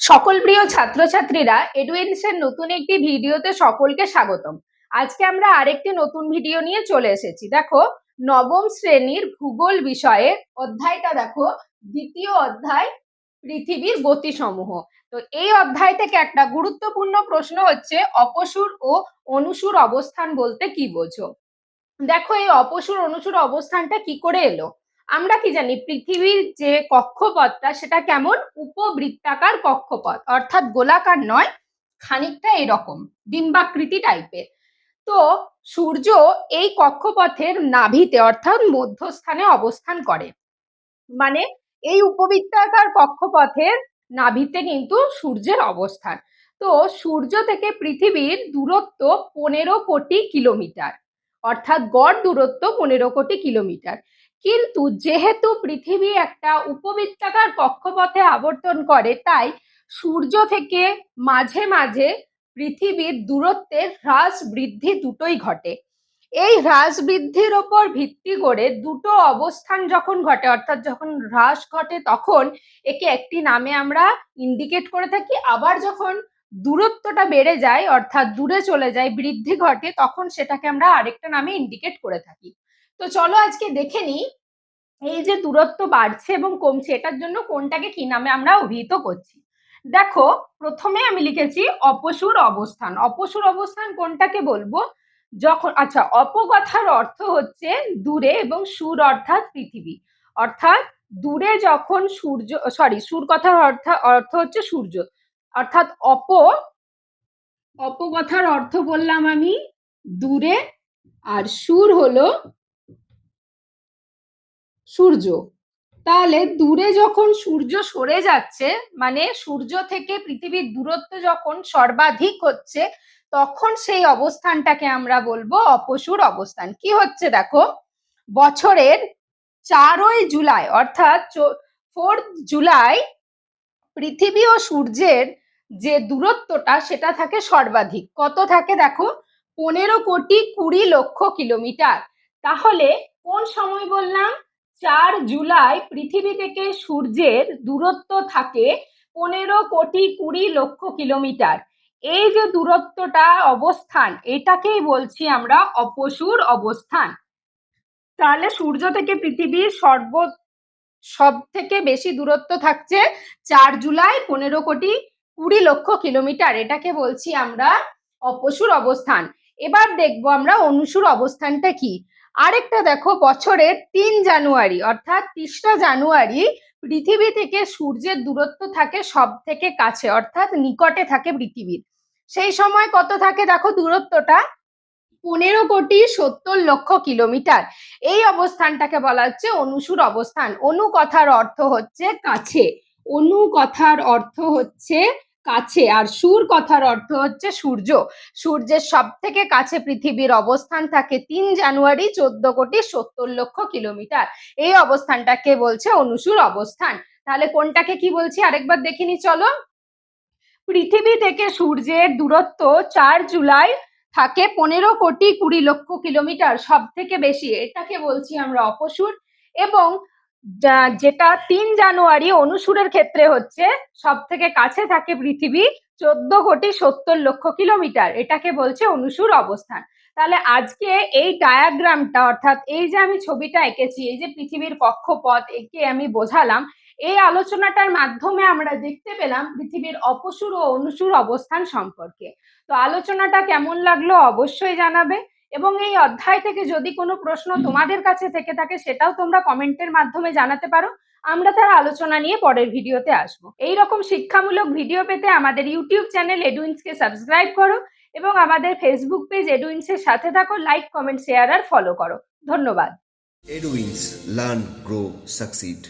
সকল প্রিয় ছাত্রছাত্রীরা এডুয়েন্সের নতুন একটি ভিডিওতে সকলকে স্বাগতম। আজকে আমরা আরেকটি নতুন ভিডিও নিয়ে চলে এসেছি। দেখো, নবম শ্রেণির ভূগোল বিষয়ে অধ্যায়টা দেখো, দ্বিতীয় অধ্যায় পৃথিবীর গতিসমূহ। তো এই অধ্যায় থেকে একটা গুরুত্বপূর্ণ প্রশ্ন হচ্ছে, অপসুর ও অনুসুর অবস্থান বলতে কি বোঝো? দেখো, এই অপসুর অনুসুর অবস্থানটা কি করে এলো? আমরা কি জানি পৃথিবীর যে কক্ষপথটা সেটা কেমন? উপবৃত্তাকার কক্ষপথ। অর্থাৎ গোলাকার নয়, খানিকটা এরকম, ডিম্বাকৃতি টাইপের। তো সূর্য এই কক্ষপথের নাভিতে, অর্থাৎ মধ্যস্থানে অবস্থান করে। মানে এই উপবৃত্তাকার কক্ষপথের নাভিতে কিন্তু সূর্যের অবস্থান। তো সূর্য থেকে পৃথিবীর দূরত্ব পনেরো কোটি কিলোমিটার। অর্থাৎ গড় দূরত্ব পনেরো কোটি কিলোমিটার। কিন্তু যেহেতু পৃথিবী একটা উপবৃত্তাকার কক্ষপথে আবর্তন করে, তাই সূর্য থেকে মাঝে মাঝে পৃথিবীর দূরত্বের হ্রাস বৃদ্ধি দুটোই ঘটে। এই হ্রাস বৃদ্ধির ওপর ভিত্তি করে দুটো অবস্থান যখন ঘটে, অর্থাৎ যখন হ্রাস ঘটে তখন একে একটি নামে আমরা ইন্ডিকেট করে থাকি, আবার যখন দূরত্বটা বেড়ে যায়, অর্থাৎ দূরে চলে যায়, বৃদ্ধি ঘটে, তখন সেটাকে আমরা আরেকটা নামে ইন্ডিকেট করে থাকি। তো চলো আজকে দেখে নিই, এই যে দূরত্ব বাড়ছে এবং কমছে, এটার জন্য কোনটাকে কি নামে আমরা অভিহিত করছি? দেখো, প্রথমে আমি লিখেছি অপসুর অবস্থান। অপসুর অবস্থান কোনটাকে বলব? যখন আচ্ছা অপকথার অর্থ হচ্ছে দূরে এবং সুর অর্থাৎ পৃথিবী। অর্থাৎ দূরে যখন সূর্য সরি সুর কথার অর্থ অর্থ হচ্ছে সূর্য। অর্থাৎ অপ, অপকথার অর্থ বললাম আমি, দূরে, আর সুর হলো সূর্য। তাহলে দূরে যখন সূর্য সরে যাচ্ছে মানে সূর্য থেকে পৃথিবীর দূরত্ব যখন সর্বাধিক হচ্ছে, তখন সেই অবস্থানটাকে আমরা বলব অপসুর অবস্থান। কি হচ্ছে দেখো? বছরের চারই জুলাই, অর্থাৎ ফোর্থ জুলাই পৃথিবী ও সূর্যের যে দূরত্বটা, সেটা থাকে সর্বাধিক। কত থাকে দেখো? পনেরো কোটি কুড়ি লক্ষ কিলোমিটার। তাহলে কোন সময় বললাম? চার জুলাই পৃথিবী থেকে সূর্যের দূরত্ব থাকে পনেরো কোটি কুড়ি লক্ষ কিলোমিটার। এই যে দূরত্বটা অবস্থান, এটাকেই বলছি আমরা অপসুর অবস্থান। তাহলে সূর্য থেকে পৃথিবীর সর্ব সব থেকে বেশি দূরত্ব থাকছে চার জুলাই পনেরো কোটি কুড়ি লক্ষ কিলোমিটার। এটাকে বলছি আমরা অপসুর অবস্থান। এবার দেখব আমরা অনুসুর অবস্থানটা কি। আরেকটা দেখো, বছরের তিন জানুয়ারি, অর্থাৎ তিরিশটা জানুয়ারি পৃথিবী থেকে সূর্যের দূরত্ব থাকে সব থেকে কাছে, অর্থাৎ নিকটে থাকে পৃথিবীর। সেই সময় কত থাকে দেখো দূরত্বটা? পনেরো কোটি সত্তর লক্ষ কিলোমিটার। এই অবস্থানটাকে বলা হচ্ছে অনুসুর অবস্থান। অনু কথার অর্থ হচ্ছে কাছে। অনু কথার অর্থ হচ্ছে কাছে। আর সুর কথার অর্থ হচ্ছে সূর্য। সূর্যের সব থেকে কাছে পৃথিবীর অবস্থান থাকে তিন জানুয়ারি, চোদ্দ কোটি সত্তর লক্ষ কিলোমিটার। এই অবস্থানটাকে বলছে অনুসুর অবস্থান। তাহলে কোনটাকে কি বলছি? আরেকবার দেখিনি চলো। পৃথিবী থেকে সূর্যের দূরত্ব চার জুলাই থাকে পনেরো কোটি কুড়ি লক্ষ কিলোমিটার সব থেকে বেশি। এটাকে বলছি আমরা অপসুর। এবং যেটা তিন জানুয়ারি অনুসুরের ক্ষেত্রে হচ্ছে সব থেকে কাছে থাকে পৃথিবী চোদ্দ কোটি সত্তর লক্ষ কিলোমিটার। এটাকে বলছে অনুসুর অবস্থান। তাহলে আজকে এই ডায়াগ্রামটা অর্থাৎ এই যে আমি ছবিটা এঁকেছি, এই যে পৃথিবীর কক্ষপথ, একে আমি বোঝালাম, এই আলোচনাটার মাধ্যমে আমরা দেখতে পেলাম পৃথিবীর অপসুর ও অনুসুর অবস্থান সম্পর্কে। তো আলোচনাটা কেমন লাগল অবশ্যই জানাবে। এবং এই অধ্যায় থেকে যদি কোনো প্রশ্ন তোমাদের কাছে থেকে থাকে সেটাও তোমরা কমেন্টের মাধ্যমে জানাতে পারো। আমরা তার আলোচনা নিয়ে পরের ভিডিওতে আসব। এই রকম শিক্ষামূলক ভিডিও পেতে আমাদের ইউটিউব চ্যানেল এডুইন্সকে সাবস্ক্রাইব করো এবং আমাদের ফেসবুক পেজ এডুইন্সের সাথে থাকো লাইক কমেন্ট শেয়ার আর ফলো করো। ধন্যবাদ। Eduwins Learn, Grow, Succeed.